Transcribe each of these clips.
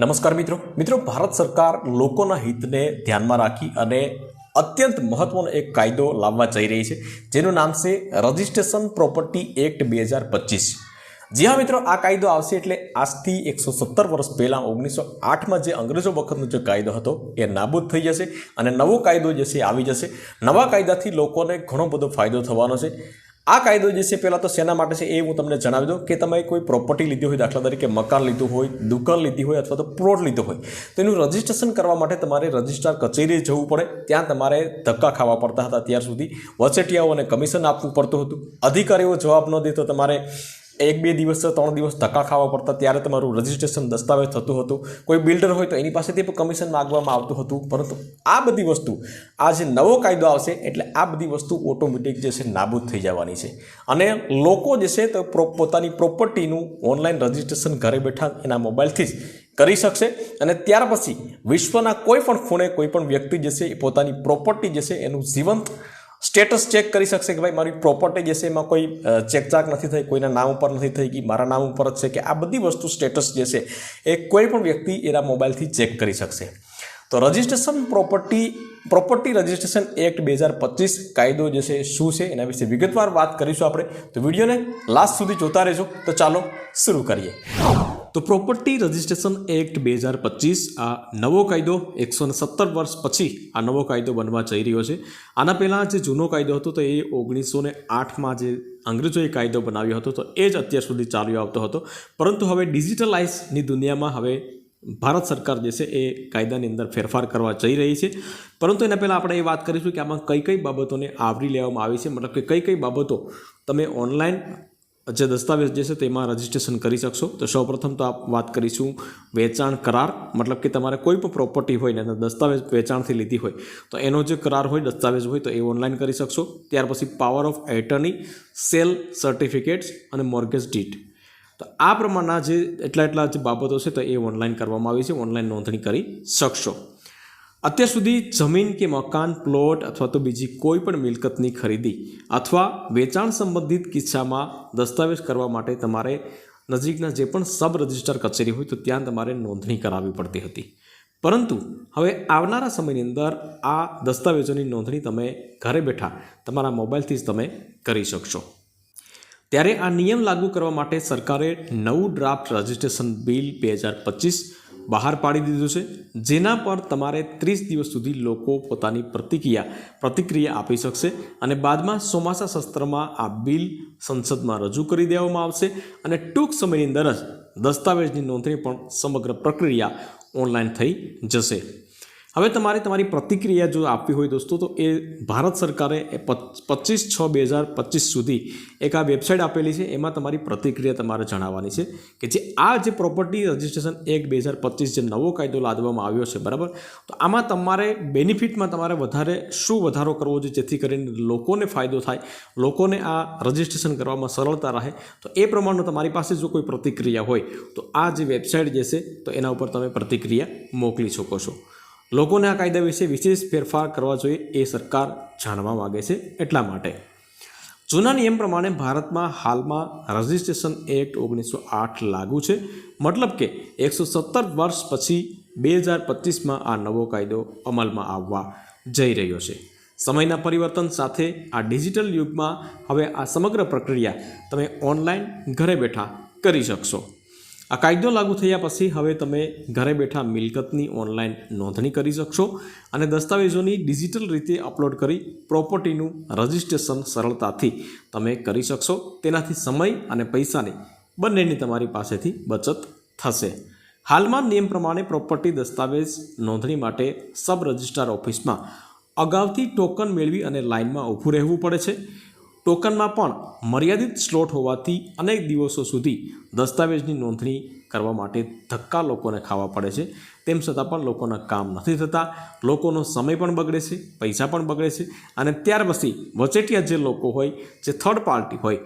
નમસ્કાર મિત્રો. મિત્રો, ભારત સરકાર લોકોના હિતને ધ્યાનમાં રાખી અને અત્યંત મહત્વનો એક કાયદો લાવવા જઈ રહી છે, જેનું નામ છે રજિસ્ટ્રેશન પ્રોપર્ટી એક્ટ બે હજાર પચીસ. જી હા મિત્રો, આ કાયદો આવશે એટલે આજથી એકસો સત્તર વર્ષ પહેલાં ઓગણીસો આઠમાં જે અંગ્રેજો વખતનો જે કાયદો હતો, એ નાબૂદ થઈ જશે અને નવો કાયદો જે છે આવી જશે. નવા કાયદાથી લોકોને ઘણો બધો ફાયદો થવાનો છે. આ કાયદો જે છે, પહેલાં તો શેના માટે છે એ હું તમને જણાવી દઉં કે તમે કોઈ પ્રોપર્ટી લીધી હોય, દાખલા તરીકે મકાન લીધું હોય, દુકાન લીધી હોય અથવા તો પ્લોટ લીધો હોય, તો એનું રજિસ્ટ્રેશન કરવા માટે તમારે રજિસ્ટ્રાર કચેરીએ જવું પડે. ત્યાં તમારે ધક્કા ખાવા પડતા હતા. ત્યાર સુધી વચેટિયાઓને કમિશન આપવું પડતું હતું. અધિકારીઓ જવાબ ન દે તો તમારે એક બે દિવસ ત્રણ દિવસ ધક્કા ખાવા પડતા ત્યારે તમારું રજિસ્ટ્રેશન દસ્તાવેજ થતું હતું. કોઈ બિલ્ડર હોય તો એની પાસેથી પણ કમિશન માગવામાં આવતું હતું. પરંતુ આ બધી વસ્તુ આ જે નવો કાયદો આવશે એટલે આ બધી વસ્તુ ઓટોમેટિક જે છે નાબૂદ થઈ જવાની છે. અને લોકો જે છે તો પોતાની પ્રોપર્ટીનું ઓનલાઈન રજિસ્ટ્રેશન ઘરે બેઠા એના મોબાઈલથી જ કરી શકશે. અને ત્યાર પછી વિશ્વના કોઈ પણ ખૂણે કોઈ પણ વ્યક્તિ જે છે પોતાની પ્રોપર્ટી જે છે એનું જીવંત સ્ટેટસ ચેક કરી શકશે કે ભાઈ મારી પ્રોપર્ટી જે છે એમાં કોઈ ચેકચાક નથી થઈ, કોઈના નામ ઉપર નથી થઈ ગઈ મારા નામ ઉપર જ છે, કે આ બધી વસ્તુ સ્ટેટસ જે છે એ કોઈ પણ વ્યક્તિ એના મોબાઈલથી ચેક કરી શકશે. તો registration property property registration act બે હજાર પચીસ કાયદો જે છે શું છે એના વિશે વિગતવાર વાત કરીશું આપણે. તો વિડીયોને લાસ્ટ સુધી જોતા રહેજો. તો ચાલો, શરૂ કરીએ. તો પ્રોપર્ટી રજિસ્ટ્રેશન એક્ટ બે હજાર પચીસ આ નવો કાયદો એકસો સત્તર વર્ષ પછી આ નવો કાયદો બનવા જઈ રહ્યો છે. આના પહેલાં જે જૂનો કાયદો હતો તો એ ઓગણીસો ને આઠમાં જે અંગ્રેજોએ કાયદો બનાવ્યો હતો તો એ જ અત્યાર સુધી ચાલ્યો આવતો હતો. પરંતુ હવે ડિજિટલાઇઝની દુનિયામાં હવે ભારત સરકાર જે છે એ કાયદાની અંદર ફેરફાર કરવા જઈ રહી છે. પરંતુ એના પહેલાં આપણે એ વાત કરીશું કે આમાં કઈ કઈ બાબતોને આવરી લેવામાં આવી છે. મતલબ કે કઈ કઈ બાબતો તમે ઓનલાઈન જે દસ્તાવેજ જે છે તેમાં રજીસ્ટ્રેશન કરી શકશો. તો સૌપ્રથમ તો આપ વાત કરીશું વેચાણ કરાર. મતલબ કે તમારે કોઈ પણ પ્રોપર્ટી હોય ને, દસ્તાવેજ વેચાણથી લીધી હોય, તો એનો જે કરાર હોય, દસ્તાવેજ હોય, તો એ ઓનલાઈન કરી શકશો. ત્યાર પછી power of attorney sale certificates અને મોર્ગેજ ડીટ તો આ પ્રમાણના જે એટલા એટલા જે બાબતો છે, તો એ ઓનલાઈન કરવામાં આવી છે. ઓનલાઈન નોંધણી કરી શકશો. અત્યાર સુધી જમીન કે મકાન પ્લોટ અથવા તો બીજી કોઈ પણ મિલકતની ખરીદી અથવા વેચાણ સંબંધિત કિસ્સામાં દસ્તાવેજ કરવા માટે તમારે નજીકના જે પણ સબ રજિસ્ટર કચેરી હોય તો ત્યાં તમારે નોંધણી કરાવવી પડતી હતી. પરંતુ હવે આવનારા સમયની અંદર આ દસ્તાવેજોની નોંધણી તમે ઘરે બેઠા તમારા મોબાઈલથી જ તમે કરી શકશો. ત્યારે આ નિયમ લાગુ કરવા માટે સરકારે નવું ડ્રાફ્ટ રજિસ્ટ્રેશન બિલ બે હજાર પચીસ બહાર પાડી દીધું છે. જેના પર તમારે ત્રીસ દિવસ સુધી લોકો પોતાની પ્રતિક્રિયા પ્રતિક્રિયા આપી શકશે અને બાદમાં ચોમાસા સત્રમાં આ બિલ સંસદમાં રજૂ કરી દેવામાં આવશે અને ટૂંક સમયની અંદર જ દસ્તાવેજની નોંધણી પણ સમગ્ર પ્રક્રિયા ઓનલાઈન થઈ જશે. હવે તમારે તમારી પ્રતિક્રિયા જો આપવી હોય દોસ્તો, તો એ ભારત સરકારે એ પચીસ છ બે હજાર પચીસ સુધી એક આ વેબસાઇટ આપેલી છે, એમાં તમારી પ્રતિક્રિયા તમારે જણાવવાની છે કે જે આ જે પ્રોપર્ટી રજિસ્ટ્રેશન એક બે હજાર પચીસ જે નવો કાયદો લાદવામાં આવ્યો છે, બરાબર? તો આમાં તમારે બેનિફિટમાં તમારે વધારે શું વધારો કરવો જોઈએ, જેથી કરીને લોકોને ફાયદો થાય, લોકોને આ રજિસ્ટ્રેશન કરવામાં સરળતા રહે, તો એ પ્રમાણનું તમારી પાસે જો કોઈ પ્રતિક્રિયા હોય, તો આ જે વેબસાઇટ જે છે, તો એના ઉપર તમે પ્રતિક્રિયા મોકલી શકો છો. લોકોને આ કાયદા વિશે વિશેષ ફેરફાર કરવા જોઈએ એ સરકાર જાણવા માગે છે એટલા માટે. જૂના નિયમ પ્રમાણે ભારતમાં હાલમાં રજિસ્ટ્રેશન એક્ટ ઓગણીસો આઠ લાગુ છે. મતલબ કે એકસો સત્તર વર્ષ પછી બે હજાર પચીસમાં આ નવો કાયદો અમલમાં આવવા જઈ રહ્યો છે. સમયના પરિવર્તન સાથે આ ડિજિટલ યુગમાં હવે આ સમગ્ર પ્રક્રિયા તમે ઓનલાઈન ઘરે બેઠા કરી શકશો. આ કાયદો લાગુ થયા પછી હવે તમે ઘરે બેઠા મિલકતની ઓનલાઈન નોંધણી કરી શકશો અને દસ્તાવેજોની ડિજિટલ રીતે અપલોડ કરી પ્રોપર્ટીનું રજિસ્ટ્રેશન સરળતાથી તમે કરી શકશો. તેનાથી સમય અને પૈસાની બંનેની તમારી પાસેથી બચત થશે. હાલમાં નિયમ પ્રમાણે પ્રોપર્ટી દસ્તાવેજ નોંધણી માટે સબ રજિસ્ટ્રાર ઓફિસમાં અગાઉથી ટોકન મેળવી અને લાઇનમાં ઊભું રહેવું પડે છે. ટોકનમાં પણ મર્યાદિત સ્લોટ હોવાથી અનેક દિવસો સુધી દસ્તાવેજની નોંધણી કરવા માટે ધક્કા લોકોને ખાવા પડે છે. તેમ છતાં પણ લોકોના કામ નથી થતા, લોકોનો સમય પણ બગડે છે, પૈસા પણ બગડે છે અને ત્યાર પછી વચેટિયા જે લોકો હોય, જે થર્ડ પાર્ટી હોય,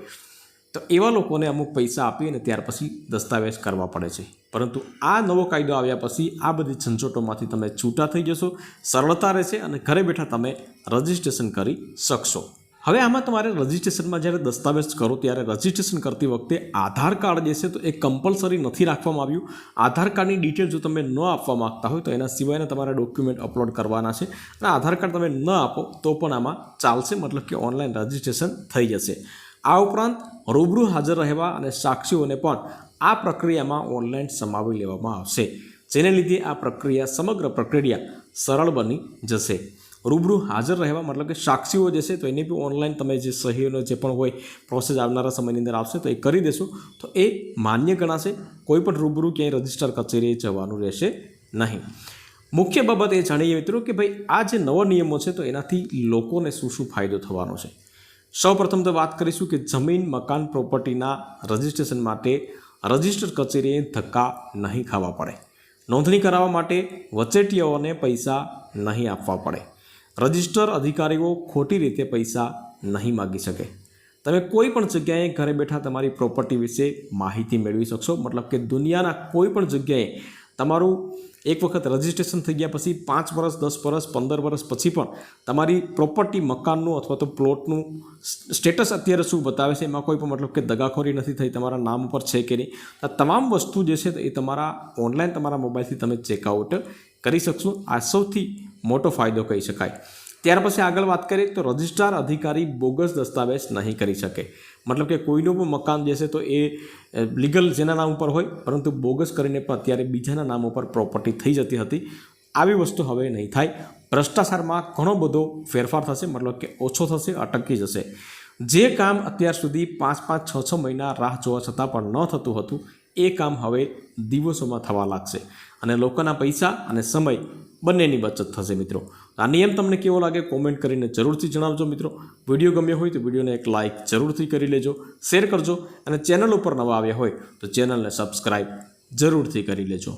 તો એવા લોકોને અમુક પૈસા આપી અને ત્યાર પછી દસ્તાવેજ કરવા પડે છે. પરંતુ આ નવો કાયદો આવ્યા પછી આ બધી ઝંઝોટોમાંથી તમે છૂટા થઈ જશો, સરળતા રહેશે અને ઘરે બેઠા તમે રજિસ્ટ્રેશન કરી શકશો. હવે આમાં તમારે રજિસ્ટ્રેશનમાં જ્યારે દસ્તાવેજ કરો ત્યારે રજિસ્ટ્રેશન કરતી વખતે આધાર કાર્ડ જે છે તો એ કમ્પલસરી નથી રાખવામાં આવ્યું. આધાર કાર્ડની ડિટેલ જો તમે ન આપવા માંગતા હોય તો એના સિવાયના તમારા ડોક્યુમેન્ટ અપલોડ કરવાના છે. અને આધાર કાર્ડ તમે ન આપો તો પણ આમાં ચાલશે, મતલબ કે ઓનલાઈન રજિસ્ટ્રેશન થઈ જશે. આ ઉપરાંત રૂબરૂ હાજર રહેવા અને સાક્ષીઓને પણ આ પ્રક્રિયામાં ઓનલાઈન સમાવી લેવામાં આવશે. જેને લીધે આ પ્રક્રિયા સમગ્ર પ્રક્રિયા સરળ બની જશે. રૂબરૂ હાજર રહેવા, મતલબ કે સાક્ષીઓ જે છે, તો એને બી ઓનલાઈન તમે જે સહીઓનો જે પણ હોય પ્રોસેસ આવનારા સમયની અંદર આવશે, તો એ કરી દેશો. તો એ માન્ય ગણાશે, કોઈ પણ રૂબરૂ ક્યાંય રજિસ્ટર કચેરીએ જવાનું રહેશે નહીં. મુખ્ય બાબત એ જાણીએ મિત્રો કે ભાઈ, આ જે નવા નિયમો છે, તો એનાથી લોકોને શું શું ફાયદો થવાનો છે? સૌપ્રથમ તો વાત કરીશું કે જમીન, મકાન પ્રોપર્ટીના રજિસ્ટ્રેશન માટે રજિસ્ટર કચેરીએ ધક્કા નહીં ખાવા પડે. નોંધણી કરાવવા માટે વચેટીયાઓને પૈસા નહીં આપવા પડે. રજિસ્ટર અધિકારીઓ ખોટી રીતે પૈસા નહીં માગી શકે. તમે કોઈ પણ જગ્યાએ ઘરે બેઠા તમારી પ્રોપર્ટી વિશે માહિતી મેળવી શકશો. મતલબ કે દુનિયાના કોઈ પણ જગ્યાએ તમારું એક વખત રજિસ્ટ્રેશન થઈ ગયા પછી પાંચ વર્ષ, દસ વર્ષ, પંદર વર્ષ પછી પણ તમારી પ્રોપર્ટી મકાનનું અથવા તો પ્લોટનું સ્ટેટસ અત્યારે શું બતાવે છે એમાં કોઈ પણ મતલબ કે દગાખોરી નથી થઈ, તમારા નામ ઉપર છે કે નહીં. આ તમામ વસ્તુ જે છે એ તમારા ઓનલાઈન તમારા મોબાઈલથી તમે ચેકઆઉટ કરી શકશો. આ સૌથી મોટો ફાયદો કહી શકાય. ત્યાર પછી આગળ વાત કરીએ તો રજિસ્ટ્રાર અધિકારી બોગસ દસ્તાવેજ નહીં કરી શકે. મતલબ કે કોઈનું પણ મકાન જે તો એ લીગલ જેના નામ ઉપર હોય, પરંતુ બોગસ કરીને પણ અત્યારે બીજાના નામ ઉપર પ્રોપર્ટી થઈ જતી હતી. આવી વસ્તુ હવે નહીં થાય. ભ્રષ્ટાચારમાં ઘણો બધો ફેરફાર થશે, મતલબ કે ઓછો થશે, અટકી જશે. જે કામ અત્યાર સુધી પાંચ પાંચ છ છ મહિના રાહ જોવા છતાં પણ ન થતું હતું, એ કામ હવે દિવસોમાં થવા લાગશે. અને લોકોના પૈસા અને સમય બંનેની બચત થશે મિત્રો. આ નિયમ તમને કેવો લાગે કોમેન્ટ કરીને જરૂરથી જણાવજો મિત્રો. વીડિયો ગમ્યો હોય તો વિડીયોને એક લાઇક જરૂરથી કરી લેજો, શેર કરજો અને ચેનલ ઉપર નવા આવ્યા હોય તો ચેનલને સબસ્ક્રાઈબ જરૂરથી કરી લેજો.